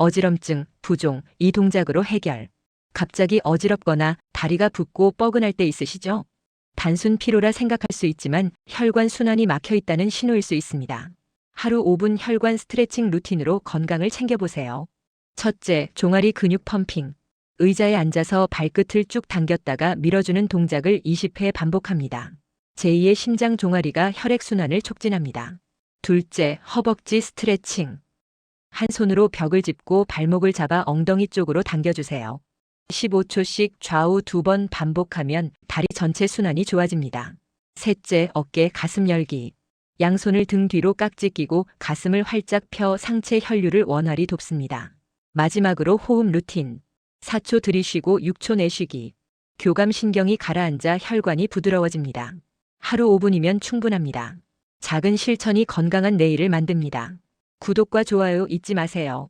어지럼증, 부종, 이 동작으로 해결. 갑자기 어지럽거나 다리가 붓고 뻐근할 때 있으시죠? 단순 피로라 생각할 수 있지만 혈관 순환이 막혀 있다는 신호일 수 있습니다. 하루 5분 혈관 스트레칭 루틴으로 건강을 챙겨보세요. 첫째, 종아리 근육 펌핑. 의자에 앉아서 발끝을 쭉 당겼다가 밀어주는 동작을 20회 반복합니다. 제2의 심장 종아리가 혈액순환을 촉진합니다. 둘째, 허벅지 스트레칭. 한 손으로 벽을 짚고 발목을 잡아 엉덩이 쪽으로 당겨주세요. 15초씩 좌우 두 번 반복하면 다리 전체 순환이 좋아집니다. 셋째, 어깨 가슴 열기. 양손을 등 뒤로 깍지 끼고 가슴을 활짝 펴 상체 혈류를 원활히 돕습니다. 마지막으로 호흡 루틴. 4초 들이쉬고 6초 내쉬기. 교감 신경이 가라앉아 혈관이 부드러워집니다. 하루 5분이면 충분합니다. 작은 실천이 건강한 내일을 만듭니다. 구독과 좋아요 잊지 마세요.